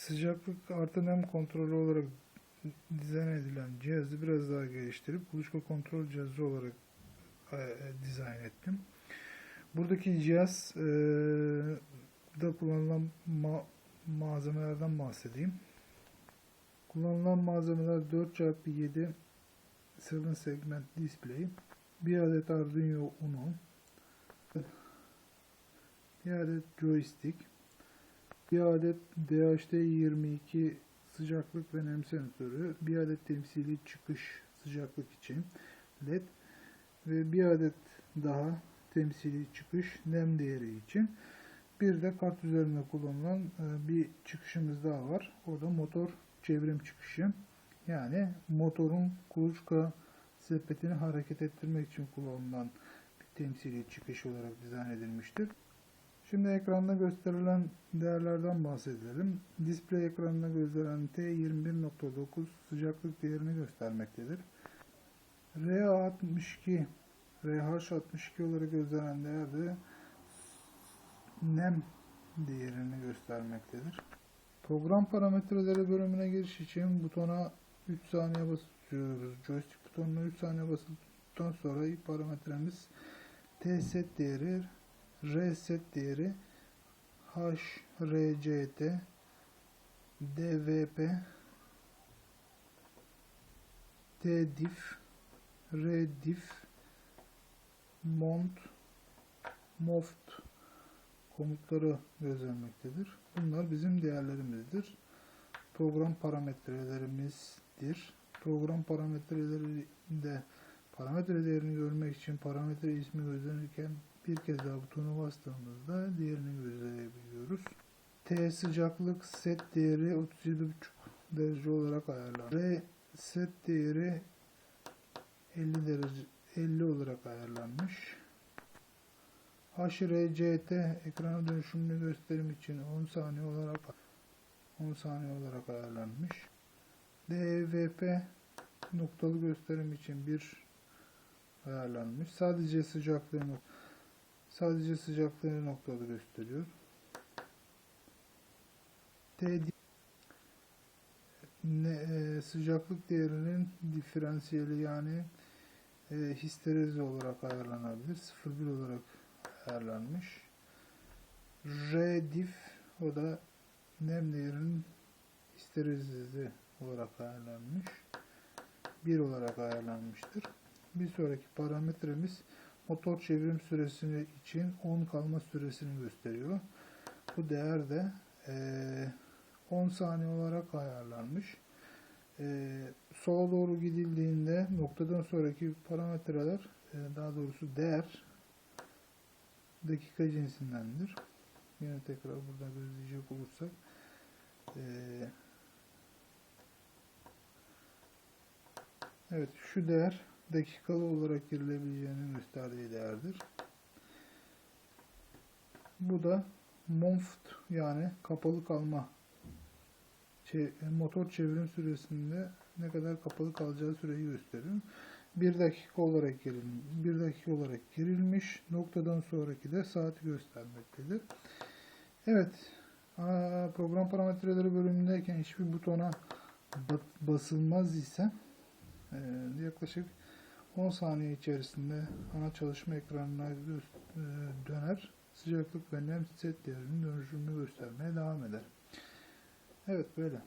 sıcaklık artı nem kontrolü olarak dizayn edilen cihazı biraz daha geliştirip kuluçka kontrol cihazı olarak e, dizayn ettim. Buradaki cihaz e, da kullanılan ma- malzemelerden bahsedeyim. Kullanılan malzemeler 4x7 7 segment display, bir adet Arduino Uno, bir adet joystick, bir adet DHT22 sıcaklık ve nem sensörü, bir adet temsili çıkış sıcaklık için LED ve bir adet daha temsili çıkış nem değeri için. Bir de kart üzerinde kullanılan e, bir çıkışımız daha var. O da motor çevrim çıkışı. Yani motorun kuluçka sepetini hareket ettirmek için kullanılan bir temsili çıkış olarak dizayn edilmiştir. Şimdi ekranda gösterilen değerlerden bahsedelim. Display ekranında gösteren T21.9 sıcaklık değerini göstermektedir. RA62 RH62 olarak gösteren değer de nem değerini göstermektedir. Program parametreleri bölümüne giriş için butona 3 saniye basıyoruz. Joystick butonuna 3 saniye basıldıktan sonra parametremiz T set değeri, R set değeri, H, R, C, T, DVP, T diff, R diff, mont, moft komutları gözlenmektedir. Bunlar bizim değerlerimizdir. Program parametrelerimizdir. Program parametrelerinde parametre değerini görmek için parametre ismi gözlenirken bir kez daha butona bastığımızda değerini gözleyebiliyoruz. T sıcaklık set değeri 37,5 derece olarak ayarlanır. R set değeri 50 derece 50 olarak ayarlanmış. HRCT ekrana dönüşümünü gösterim için 10 saniye olarak 10 saniye olarak ayarlanmış. DVP noktalı gösterim için bir ayarlanmış. Sadece sıcaklığını sadece sıcaklığını noktalı gösteriyor. T ne, e, sıcaklık değerinin diferansiyeli yani e, histerezi olarak ayarlanabilir. 0,1 olarak ayarlanmış. R diff o da nem değerinin histerezisi olarak ayarlanmış. 1 olarak ayarlanmıştır. Bir sonraki parametremiz motor çevrim süresi için 10 kalma süresini gösteriyor. Bu değer de eee 10 saniye olarak ayarlanmış. Ee, sola doğru gidildiğinde noktadan sonraki parametreler e, daha doğrusu değer dakika cinsindendir. Yine tekrar burada gözleyecek olursak e, evet şu değer dakikalı olarak girilebileceğini gösterdiği değerdir. Bu da monft yani kapalı kalma motor çevrim süresinde ne kadar kapalı kalacağı süreyi gösteriyor. 1 dakika olarak girilmiş, 1 dakika olarak girilmiş. Noktadan sonraki de saati göstermektedir. Evet. Program parametreleri bölümündeyken hiçbir butona ba- basılmaz ise e, yaklaşık 10 saniye içerisinde ana çalışma ekranına e, döner. Sıcaklık ve nem set değerinin dönüşümünü göstermeye devam eder. Evet böyle.